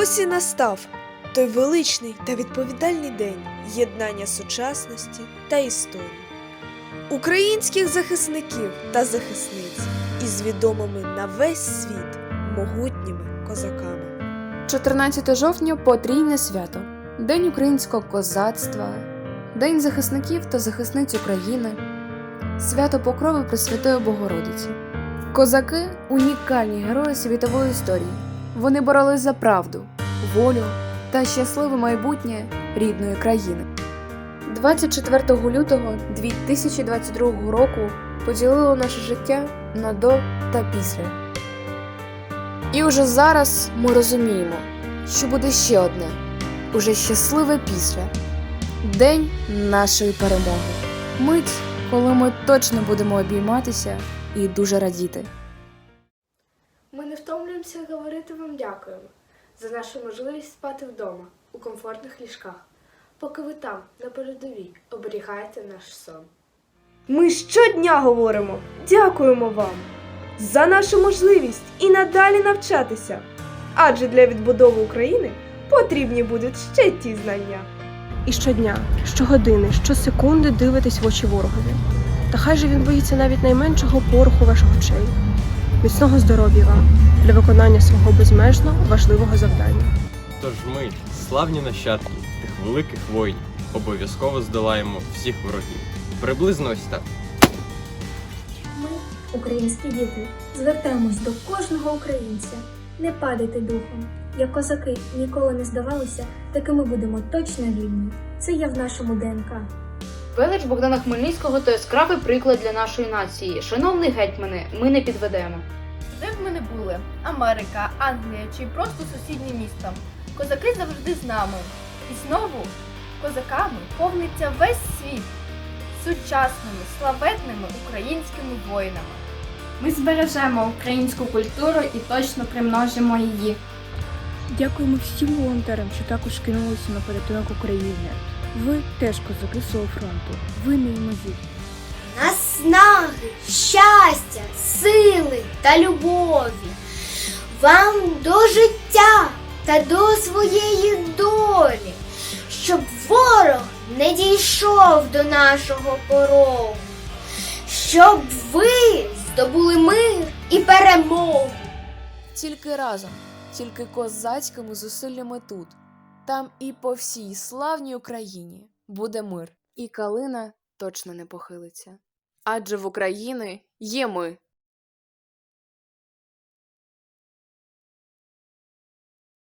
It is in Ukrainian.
Ось і настав той величний та відповідальний день єднання сучасності та історії, українських захисників та захисниць із відомими на весь світ могутніми козаками. 14 жовтня потрійне свято День українського козацтва, День захисників та захисниць України, свято Покрови Пресвятої Богородиці. Козаки унікальні герої світової історії. Вони боролись за правду, волю та щасливе майбутнє рідної країни. 24 лютого 2022 року поділило наше життя на до та після. І уже зараз ми розуміємо, що буде ще одне, уже щасливе після День нашої перемоги. Мить, коли ми точно будемо обійматися і дуже радіти. Ми не втомлюємося говорити вам дякуємо за нашу можливість спати вдома у комфортних ліжках, поки ви там, на передовій, оберігаєте наш сон. Ми щодня говоримо дякуємо вам за нашу можливість і надалі навчатися. Адже для відбудови України потрібні будуть ще ті знання. І щодня, щогодини, щосекунди дивитесь в очі ворогові. Та хай же він боїться навіть найменшого пороху ваших очей. Міцного здоров'я вам для виконання свого безмежно важливого завдання. Тож ми, славні нащадки тих великих воїнів, обов'язково здолаємо всіх ворогів. Приблизно ось так. Ми, українські діти, звертаємось до кожного українця. Не падайте духом. Як козаки ніколи не здавалися, такими будемо точно вільні. Це є в нашому ДНК. Велич Богдана Хмельницького то яскравий приклад для нашої нації. Шановний гетьмане, ми не підведемо. Де б ми не були? Америка, Англія чи просто сусідні міста. Козаки завжди з нами. І знову козаками повниться весь світ сучасними, славетними українськими воїнами. Ми збережемо українську культуру і точно примножимо її. Дякуємо всім волонтерам, що також кинулися на порятунок України. Ви теж козаки свого фронту. Ви неймовірні. наснаги, щастя, сили та любові, вам до життя та до своєї долі, щоб ворог не дійшов до нашого порогу, щоб ви здобули мир і перемогу. Тільки разом, тільки козацькими зусиллями тут, там і по всій славній Україні буде мир, і калина точно не похилиться. Адже в Україні є ми.